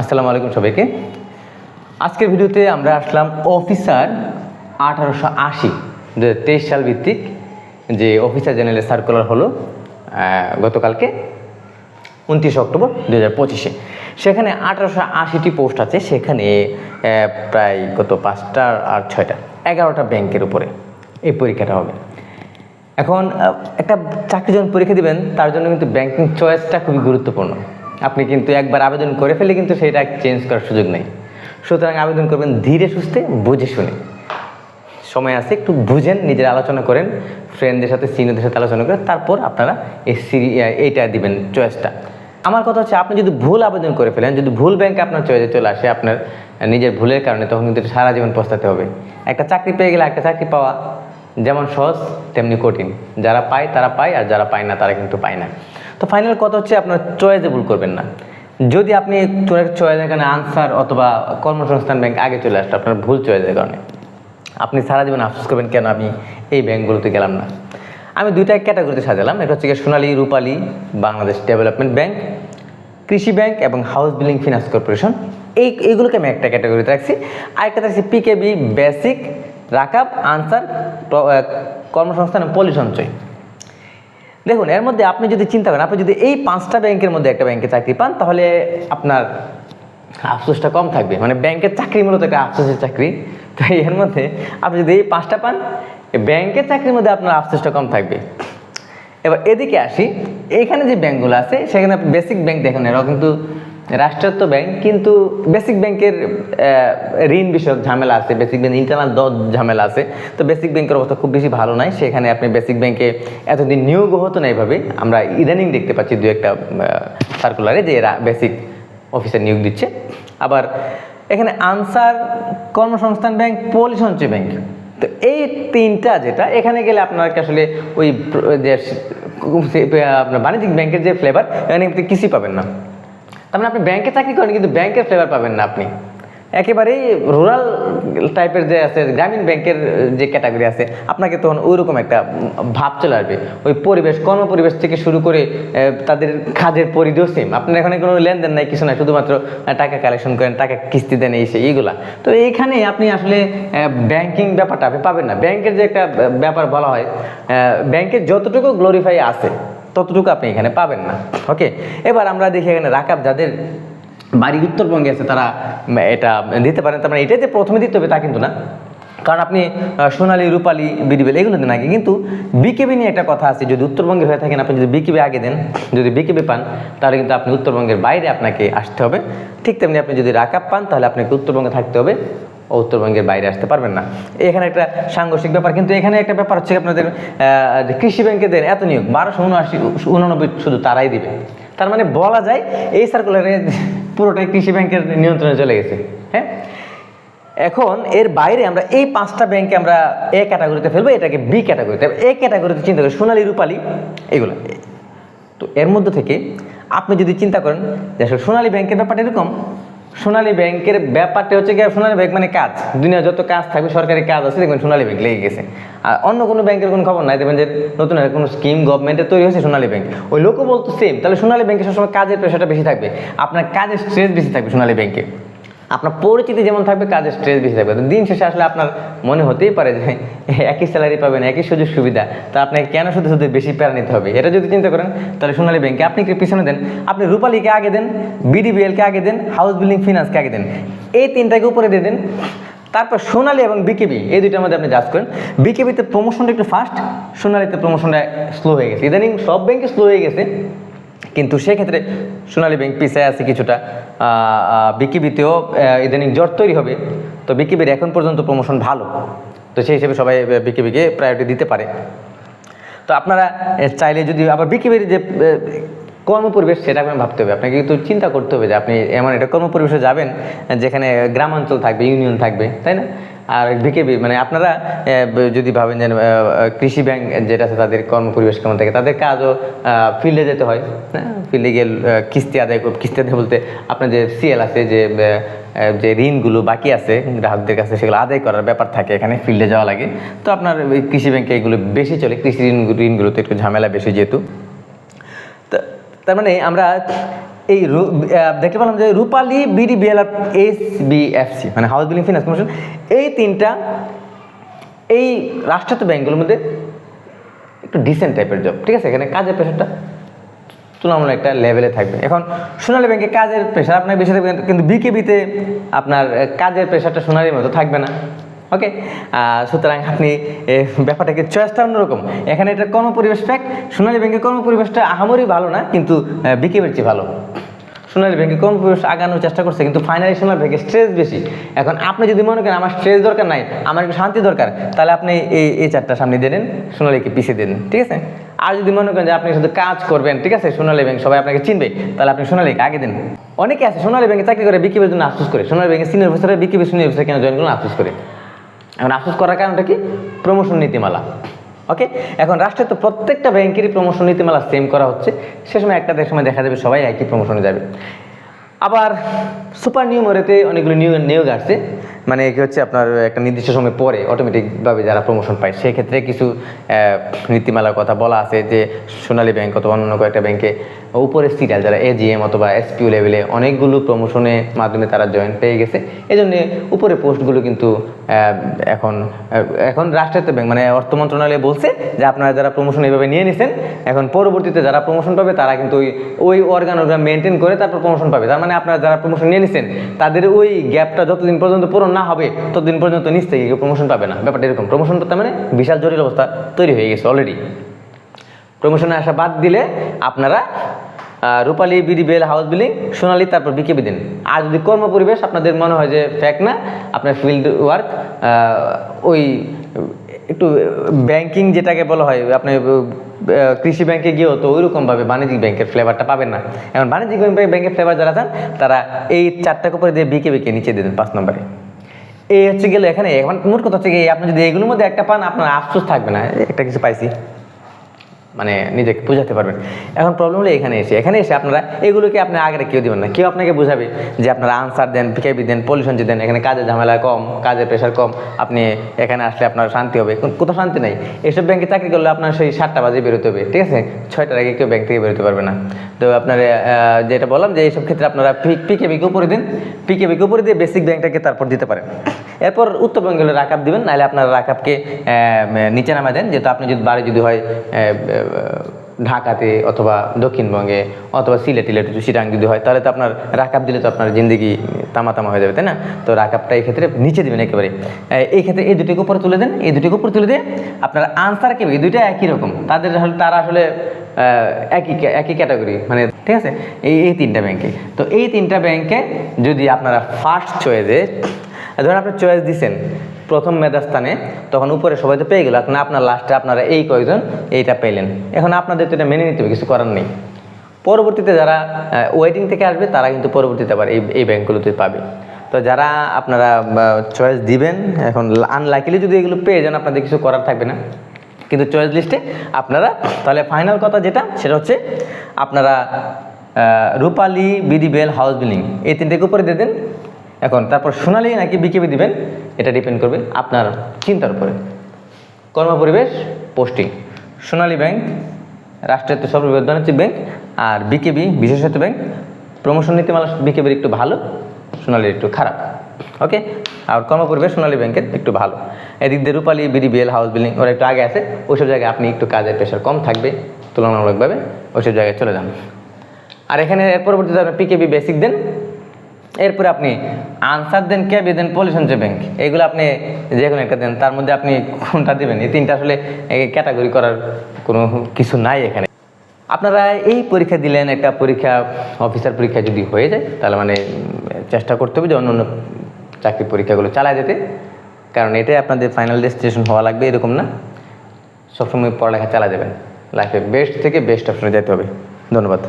আসসালামু আলাইকুম সবাইকে। আজকের ভিডিওতে আমরা আসলাম অফিসার আঠারোশো আশি দু তেইশ সাল ভিত্তিক যে অফিসার জেনারেলের সার্কুলার হলো গতকালকে উনত্রিশ অক্টোবর দু হাজার পঁচিশে। সেখানে আঠারোশো আশিটি পোস্ট আছে, সেখানে প্রায় কত পাঁচটা আর ছয়টা, এগারোটা ব্যাংকের উপরে এই পরীক্ষাটা হবে। এখন একটা চাকরি যখন পরীক্ষা দিবেন, তার জন্য কিন্তু ব্যাংকিং চয়েসটা খুবই গুরুত্বপূর্ণ। আপনি কিন্তু একবার আবেদন করে ফেলে কিন্তু সেটা চেঞ্জ করার সুযোগ নেই। সুতরাং আবেদন করবেন ধীরে সুস্থে, বুঝে শুনে। সময় আছে, একটু বুঝেন, নিজের আলোচনা করেন ফ্রেন্ডদের সাথে সিনিয়রদের সাথে আলোচনা করেন তারপর আপনারা এই সিরি এইটা দিবেন চয়েসটা আমার কথা হচ্ছে, আপনি যদি ভুল আবেদন করে ফেলেন, যদি ভুল ব্যাংকে আপনার চয়েসে চলে আসে, আপনার নিজের ভুলের কারণে, তখন কিন্তু সারা জীবন পস্তাতে হবে। একটা চাকরি পেয়ে গেলে একটা চাকরি পাওয়া যেমন সহজ, তেমনি কঠিন। যারা পায়, তারা পায়, আর যারা পায় না, তারা কিন্তু পায় না। তো ফাইনাল কথা হচ্ছে আপনার চয়েসে ভুল করবেন না। যদি আপনি চয়েস এখানে আনসার অথবা কর্মসংস্থান ব্যাংক আগে চলে আসলো আপনার ভুল চয়েসের কারণে। আপনি সারা জীবন আফসোস করবেন, কেন আমি এই ব্যাংকগুলোতে গেলাম না। আমি দুইটা ক্যাটাগরিতে সাজালাম, এটা হচ্ছে Sonali, Rupali, Bangladesh development bank Krishi bank এবং হাউস বিল্ডিং ফিনান্স কর্পোরেশন এই, এইগুলোকে আমি একটা ক্যাটাগরিতে রাখছি। আরেকটা রাখছি পিকেবি বেসিক রাকাব আনসার কর্মসংস্থান এবং সঞ্চয় দেখুন, এর মধ্যে আপনি যদি চিন্তা করেন, আপনি যদি এই পাঁচটা ব্যাংকের মধ্যে একটা ব্যাংকে চাকরি পান, তাহলে আপনার আফসোসটা কম থাকবে। মানে ব্যাংকের চাকরি মূলত একটা আফসোসের চাকরি। তাই এর মধ্যে আপনি যদি এই পাঁচটা পান ব্যাংকের চাকরির মধ্যে আপনার আফসোসটা কম থাকবে। এবার এদিকে আসি। এখানে যে ব্যাংকগুলো আছে, সেখানে বেসিক ব্যাংক দেখেন এরাও কিন্তু রাষ্ট্রায়ত্ত ব্যাংক, কিন্তু বেসিক ব্যাংকের ঋণ বিষয়ক ঝামেলা আছে, বেসিক ব্যাংক ইন্টারনাল দর ঝামেলা আছে। তো বেসিক ব্যাংকের অবস্থা খুব বেশি ভালো নয় সেখানে আপনি বেসিক ব্যাংকে এতদিন নিয়োগ হতো না এইভাবে আমরা ইদানিং দেখতে পাচ্ছি দু একটা সার্কুলারে যে এরা বেসিক অফিসার নিয়োগ দিচ্ছে। আবার এখানে আনসার কর্মসংস্থান ব্যাংক পলি সঞ্চয় ব্যাংক। তো এই তিনটা যেটা, এখানে গেলে আপনার আসলে ওই, যে, আপনার বাণিজ্যিক ব্যাংকের যে ফ্লেভার এখানে কিন্তু কিছুই পাবেন না। তার মানে আপনি ব্যাংকে চাকরি করেন, কিন্তু ব্যাংকের ফ্লেভার পাবেন না আপনি। একেবারেই রুরাল টাইপের যে আছে, গ্রামীণ ব্যাংকের যে ক্যাটাগরি আছে, আপনাকে তখন ওই রকম একটা ভাব চলে আসবে। ওই পরিবেশ কর্ম পরিবেশ থেকে শুরু করে তাদের কাজের সেম আপনার এখানে কোনো লেনদেন নাই, কিছু নাই, শুধুমাত্র টাকা কালেকশন করেন, টাকা কিস্তি দেন, এই সে, এইগুলা। তো এইখানে আপনি আসলে ব্যাংকিং ব্যাপারটা আপনি পাবেন না। ব্যাংকের যে একটা ব্যাপার বলা হয় ব্যাংকের যতটুকু গ্লোরিফাই আছে ততটুকু আপনি এখানে পাবেন না। ওকে এবার আমরা দেখি এখানে রাকাব যাদের বাড়ি উত্তরবঙ্গে আছে, তারা এটা দিতে পারেন। তার মানে এটাই যে প্রথমে দিতে হবে তা কিন্তু না। কারণ আপনি সোনালী, রূপালী, বিডিবেল, এগুলো দেন আগে। কিন্তু বিকেবি নিয়ে একটা কথা আছে, যদি উত্তরবঙ্গে হয়ে থাকেন, আপনি যদি বিকেবি আগে দেন, যদি বিকেবি পান, তাহলে কিন্তু আপনি উত্তরবঙ্গের বাইরে আপনাকে আসতে হবে। ঠিক তেমনি আপনি যদি রাকাব পান, তাহলে আপনাকে উত্তরবঙ্গে থাকতে হবে। উত্তরবঙ্গের বাইরে আসতে পারবেন না। এখানে একটা সাংঘর্ষিক ব্যাপার, কিন্তু এখানে একটা ব্যাপার হচ্ছে আপনাদের কৃষি ব্যাংকে দেন, এত নিয়োগ, বারোশো উনআশি, উননব্বই শুধু তারাই দিবে। তার মানে বলা যায় এই সার্কুলারে পুরোটাই কৃষি ব্যাংকের নিয়ন্ত্রণে চলে গেছে। হ্যাঁ? এখন এর বাইরে আমরা এই পাঁচটা ব্যাংকে আমরা এ ক্যাটাগরিতে ফেলব, এটাকে বি ক্যাটাগরিতে। এ ক্যাটাগরিতে চিন্তা করি সোনালী, রূপালী, এগুলো। তো এর মধ্যে থেকে আপনি যদি চিন্তা করেন যে আসলে সোনালী ব্যাংকের ব্যাপারটা এরকম সোনালী ব্যাংকের ব্যাপারটা হচ্ছে কি সোনালী ব্যাংক মানে কাজ। দুনিয়া যত কাজ থাকবে, সরকারি কাজ আছে, দেখবেন সোনালী ব্যাংক লেগে গেছে। আর অন্য কোনো ব্যাংকের কোনো খবর নাই, দেখবেন যে নতুন কোনো স্কিম গভর্নমেন্টের তৈরি হয়েছে সোনালী ব্যাংক। ওই লোকও বলতো সেম তাহলে সোনালী ব্যাংকে সবসময় কাজের প্রেশারটা বেশি থাকবে। আপনার কাজের স্ট্রেস বেশি থাকবে সোনালী ব্যাংকে। আপনার পরিচিতি যেমন থাকবে, কাজের স্ট্রেস বেশি থাকবে। দিন শেষে আসলে আপনার মনে হতেই পারে যে, একই স্যালারি পাবেন, একই সুযোগ সুবিধা। তা আপনাকে কেন শুধু শুধু বেশি প্যারা নিতে হবে? এটা যদি চিন্তা করেন, তাহলে সোনালী ব্যাংকে আপনি কি পিছনে দেন? আপনি রূপালীকে আগে দেন বিডিবিএলকে আগে দেন হাউস বিল্ডিং ফিনান্সকে আগে দেন। এই তিনটাকে উপরে দিয়ে দেন। তারপর সোনালী এবং বিকেবি এই দুইটার মধ্যে আপনি জাজ করেন। বিকেবিতে প্রমোশনটা একটু ফাস্ট সোনালিতে প্রমোশনটা স্লো হয়ে গেছে। ইদানিং সব ব্যাংকে স্লো হয়ে গেছে। কিন্তু সেক্ষেত্রে সোনালী ব্যাংক পিছায় আছে কিছুটা বিকিবিতেও ইদানিং জ্বর তৈরি হবে। তো বিকিবির এখন পর্যন্ত প্রমোশন ভালো। তো সেই হিসেবে সবাই বিকিবিকে প্রায়োরিটি দিতে পারে। তো আপনারা চাইলে যদি আবার বিকিবির যে কর্মপরিবেশ, সেটা আপনার ভাবতে হবে। আপনাকে কিন্তু চিন্তা করতে হবে যে আপনি এমন একটা কর্মপরিবেশে যাবেন, যেখানে গ্রামাঞ্চল থাকবে ইউনিয়ন থাকবে, তাই না? আর বিকেবি মানে আপনারা যদি ভাবেন যে কৃষি ব্যাংক যেটা আছে, তাদের কর্ম পরিবেশ কেমন থাকে, তাদের কাজও ফিল্ডে যেতে হয় হ্যাঁ? ফিল্ডে গিয়ে কিস্তি আদায় কিস্তি আদায় বলতে আপনার যে সিএল আছে, যে যে ঋণগুলো বাকি আছে, গ্রাহকদের কাছে, সেগুলো আদায় করার ব্যাপার থাকে এখানে ফিল্ডে যাওয়া লাগে। তো আপনার কৃষি ব্যাংকে এগুলো বেশি চলে, কৃষি ঋণ ঋণগুলোতে একটু ঝামেলা বেশি যেহেতু। তার মানে আমরা এই দেখতে পেলাম যে রূপালী, বিডি বিএল আর এস বিএফসি মানে হাউস বিল্ডিং ফিনান্স কমিশন, এই তিনটা, এই রাষ্ট্রায়ত্ত ব্যাংকগুলোর মধ্যে একটু ডিসেন্ট টাইপের জব ঠিক আছে? এখানে কাজের প্রেশারটা তুলনামূলক একটা লেভেলে থাকবে। এখন সোনালী ব্যাংকে কাজের প্রেশার আপনার বেশি থাকবে, কিন্তু বিকেবিতে আপনার কাজের প্রেশারটা সোনালির মতো থাকবে না। ওকে সুতরাং আপনি ব্যাপারটাকে চয়েসটা অন্যরকম। এখানে এটা কর্মপরিবেশ ফ্যাক্ট সোনালী ব্যাংকের কর্মপরিবেশটা আহামরি ভালো না, কিন্তু বিকেবির চেয়ে ভালো। সোনালী ব্যাংকে কর্মপরিবেশ আগানোর চেষ্টা করছে, কিন্তু ফাইনালি সোনালী ব্যাংকে স্ট্রেস বেশি। এখন আপনি যদি মনে করেন আমার স্ট্রেস দরকার নাই, আমার একটু শান্তি দরকার, তাহলে আপনি এই এই চারটা সামনে দিয়ে দেন, সোনালীকে পিছিয়ে দেন, ঠিক আছে? আর যদি মনে করেন যে আপনি শুধু কাজ করবেন, ঠিক আছে? সোনালী ব্যাংক সবাই আপনাকে চিনবে, তাহলে আপনি সোনালীকে আগে দিন। অনেকে আছে সোনালী ব্যাংকে চাকরি করে, বিকিবের জন্য আফসোস করে। সোনালী ব্যাংকে সিনিয়র অফিসারে বিকিবি সিনিয়র অফিসার কেন জয়েন করলেন আফসোস করে। এখন আফসোস করার কারণটা কি? প্রমোশন নীতিমালা। ওকে এখন রাষ্ট্রের তো প্রত্যেকটা ব্যাংকেরই প্রমোশন নীতিমালা সেম করা হচ্ছে। সে সময় একটা সময় দেখা যাবে, সবাই একই প্রমোশনে যাবে। আবার সুপার নিউমরেতে অনেকগুলো নিউ নিয়োগ আসছে। মানে কি হচ্ছে, আপনার একটা নির্দিষ্ট সময় পরে অটোমেটিকভাবে যারা প্রমোশন পায়, সেক্ষেত্রে কিছু নীতিমালার কথা বলা আছে যে সোনালী ব্যাংক অথবা অন্য কয়েকটা ব্যাংকে উপরে সিরিয়াল যারা এজিএম অথবা এসপিউ লেভেলে অনেকগুলো প্রমোশনের মাধ্যমে তারা জয়েন পেয়ে গেছে। এই জন্যে উপরে পোস্টগুলো কিন্তু এখন এখন রাষ্ট্রায়ত্ত ব্যাংক মানে অর্থ মন্ত্রণালয় বলছে যে আপনারা যারা প্রমোশন এইভাবে নিয়ে নিছেন, এখন পরবর্তীতে যারা প্রমোশন পাবে তারা কিন্তু ওই ওই অর্গান মেনটেন করে তারপর প্রমোশন পাবে। তার মানে আপনারা যারা প্রমোশন নিয়ে নিছেন, তাদের ওই গ্যাপটা যতদিন পর্যন্ত পূরণ না হবে, ততদিন পর্যন্ত নিচ থেকে কেউ প্রমোশন পাবে না। ব্যাপারটা এরকম। প্রমোশন তার মানে বিশাল জটিল অবস্থা তৈরি হয়ে গেছে অলরেডি প্রমোশনে আসা বাদ দিলে আপনারা Rupali, BD BL house building, Sonali, তারপর বিকেবি দিন আর যদি কর্ম পরিবেশ, আপনাদের মনে হয় যে ফ্যাক না, আপনার ফিল্ড ওয়ার্ক ওই একটু ব্যাংকিং যেটাকে বলা হয়, আপনি কৃষি ব্যাংকে গিয়েও তো ওইরকমভাবে বাণিজ্যিক ব্যাংকের ফ্লেভারটা পাবেন না। এখন বাণিজ্যিক ব্যাংক- ব্যাংকের ফ্লেভার যারা চান তারা এই চারটাকে উপরে দিয়ে বিকে বিকে নিচে দেন পাঁচ নম্বরে। এই হচ্ছে গেলে এখানে এখন মোট কথা হচ্ছে আপনি যদি এগুলোর মধ্যে একটা পান, আপনার আফসোস থাকবে না। একটা কিছু পাইছি। মানে নিজেকে বোঝাতে পারবেন। এখন প্রবলেম হলো এখানে এসে এখানে এসে আপনারা এগুলোকে আপনি আগে কেউ দিবেন না। কেউ আপনাকে বোঝাবে যে আপনারা আনসার দেন পিকাইবি দেন পলিউশন দেন, এখানে কাজের ঝামেলা কম, কাজের প্রেশার কম, আপনি এখানে আসলে আপনার শান্তি হবে। কোথাও শান্তি নেই। এসব ব্যাংকে চাকরি করলে আপনার সেই সাতটা বাজে বেরোতে হবে, ঠিক আছে? ছয়টার আগে কেউ ব্যাংক থেকে বেরোতে পারবে না। তো আপনার যেটা বললাম যে এইসব ক্ষেত্রে আপনারা পিকেবিকে উপরে দিন। পিকেবিকে উপরে দিয়ে বেসিক ব্যাংকটাকে তারপর দিতে পারেন। এরপর উত্তরবঙ্গের রাকাব দিবেন, নাহলে আপনার রাকাবকে নিচে নামা দেন। যেহেতু আপনি যদি বাড়ি যদি হয় ঢাকাতে অথবা দক্ষিণবঙ্গে অথবা সিলেট টিলেট চিটাং যদি হয়, তাহলে তো আপনার রাকাব দিলে তো আপনার জিন্দগি তামা তামা হয়ে যাবে, তাই না? তো রাকাবটা এই ক্ষেত্রে নিচে দিবেন একেবারে। এই ক্ষেত্রে এই দুটিকে উপরে তুলে দেন। এই দুটিকে উপরে তুলে দিয়ে আপনার আনসার কি এই দুইটা একই রকম। তাদের তারা আসলে একই একই ক্যাটাগরি মানে ঠিক আছে? এই এই তিনটা ব্যাংকে তো এই তিনটা ব্যাংকে যদি আপনারা ফার্স্ট চয়েসে ধরেন আপনি চয়েস দিছেন, প্রথম মেধাস্থানে তখন উপরে সবাই তো পেয়ে গেল এখন আপনার লাস্টে আপনারা এই কয়েকজন এইটা পেলেন। এখন আপনাদের তো এটা মেনে নিতে হবে, কিছু করার নেই। পরবর্তীতে যারা ওয়েটিং থেকে আসবে, তারা কিন্তু পরবর্তীতে আবার এই এই ব্যাংকগুলোতে পাবে। তো যারা আপনারা চয়েস দিবেন, এখন আনলাইকলি যদি এগুলো পেয়ে যান, আপনাদের কিছু করার থাকবে না। কিন্তু চয়েস লিস্টে আপনারা, তাহলে ফাইনাল কথা যেটা, সেটা হচ্ছে আপনারা Rupali, BD BL house building এই তিনটেকে উপরে দিয়ে দেন। এখন তারপর সোনালী নাকি বিকেবি দিবেন, এটা ডিপেন্ড করবে আপনার চিন্তার উপরে। কর্মপরিবেশ পোস্টিং সোনালী ব্যাংক রাষ্ট্রায়ত্ত বাণিজ্যিক ব্যাংক আর বিকেবি বিশেষায়িত ব্যাংক প্রমোশন নীতিমালা বিকেবির একটু ভালো, সোনালীর একটু খারাপ। ওকে আর কর্মপরিবেশ সোনালী ব্যাংকের একটু ভালো। এদিক দিয়ে রূপালী, বিডিবিএল হাউস বিল্ডিং ওরা একটু আগে আছে, ওইসব জায়গায় আপনি একটু কাজের প্রেশার কম থাকবে, তুলনামূলকভাবে ওইসব জায়গায় চলে যান। আর এখানে এর পরবর্তীতে আপনি পিকেবি বেসিক দেন এরপরে আপনি আনসার দেন ক্যাবি দেন পলিউশন যে ব্যাংক এগুলো আপনি যে কোনো একটা দেন, তার মধ্যে আপনি কোনটা দেবেন? এই তিনটা আসলে ক্যাটাগরি করার কোনো কিছু নাই এখানে। আপনারা এই পরীক্ষা দিলেন, একটা পরীক্ষা অফিসার পরীক্ষা যদি হয়ে যায়, তাহলে মানে চেষ্টা করতে হবে যে অন্য অন্য চাকরি পরীক্ষাগুলো চালায় যেতে। কারণ এটাই আপনাদের ফাইনাল ডেস্টিনেশন হওয়া লাগবে, এরকম না। সবসময় পড়ালেখা চালা যাবেন। লাইফে বেস্ট থেকে বেস্ট অপশনে যেতে হবে। ধন্যবাদ।